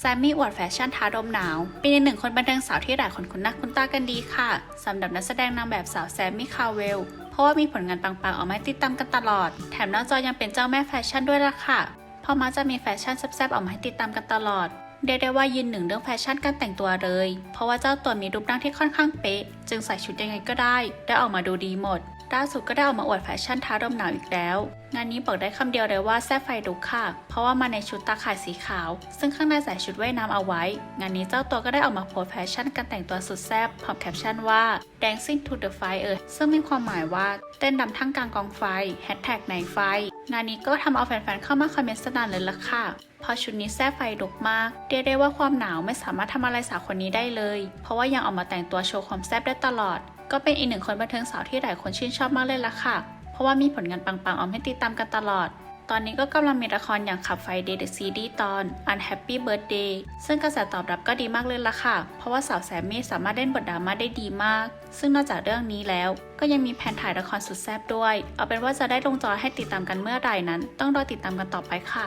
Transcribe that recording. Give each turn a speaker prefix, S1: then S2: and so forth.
S1: แซมมี่อวดแฟชั่นท้าดมหนาว เป็นอีกหนึ่งคนบันเทิงสาวที่หลายคนคุ้นหน้าคุ้นตากันดีค่ะสำหรับนักแสดงนางแบบสาวแซมมี่คาเวล เพราะว่ามีผลงานปังๆออกมาติดตามกันตลอด แถมนอกจอยังเป็นเจ้าแม่แฟชั่นด้วยล่ะค่ะ เพราะมักจะมีแฟชั่นแซ่บๆออกมาให้ติดตามกันตลอด เรียกได้ว่ายืนหนึ่งเรื่องแฟชั่นการแต่งตัวเลย เพราะว่าเจ้าตัวมีรูปร่างที่ค่อนข้างเป๊ะ จึงใส่ชุดยังไงก็ได้ ได้ออกมาดูดีหมด ล่าสุดก็ได้ออกมาอวดแฟชั่นท้าลมหนาวอีกแล้ว งานนี้บอกได้คำเดียวเลยว่าแซ่บไฟลุกค่ะ เพราะว่ามาในชุดตาข่ายสีขาว ซึ่งข้างในใส่ชุดว่ายน้ำเอาไว้ งานนี้เจ้าตัวก็ได้ออกมาโพสแฟชั่นการแต่งตัวสุดแซ่บพร้อมแคปชั่นว่า dancing to the fire ซึ่งมีความหมายว่าเต้นดำทั้งกลางกองไฟแฮชแท็กในไฟ งานนี้ก็ทำเอาแฟนๆเข้ามาคอมเมนต์สนั่นเลยล่ะค่ะเพราะชุดนี้แซ่บไฟลุกมาก เรียกได้ว่าความหนาวไม่สามารถทำอะไรสาวคนนี้ได้เลย เพราะว่ายังออกมาแต่งตัวโชว์ความแซ่บได้ตลอด ก็เป็นอีกหนึ่งคนบันเทิงสาวที่หลายคนชื่นชอบมากเลยล่ะค่ะ เพราะว่ามีผลงานปังๆออกมาให้ติดตามกันตลอดตอนนี้ก็กำลังมีละครอย่างขับไฟเดย์เดอะซีรีส์ตอน Unhappy Birthday ซึ่งกระแสตอบรับก็ดีมากเลยล่ะค่ะ เพราะว่าสาวแซมมี่สามารถเล่นบทดราม่าได้ดีมาก ซึ่งนอกจากเรื่องนี้แล้ว ก็ยังมีแผนถ่ายละครสุดแซ่บด้วย เอาเป็นว่าจะได้ลงจอให้ติดตามกันเมื่อไหร่นั้น ต้องรอติดตามกันต่อไปค่ะ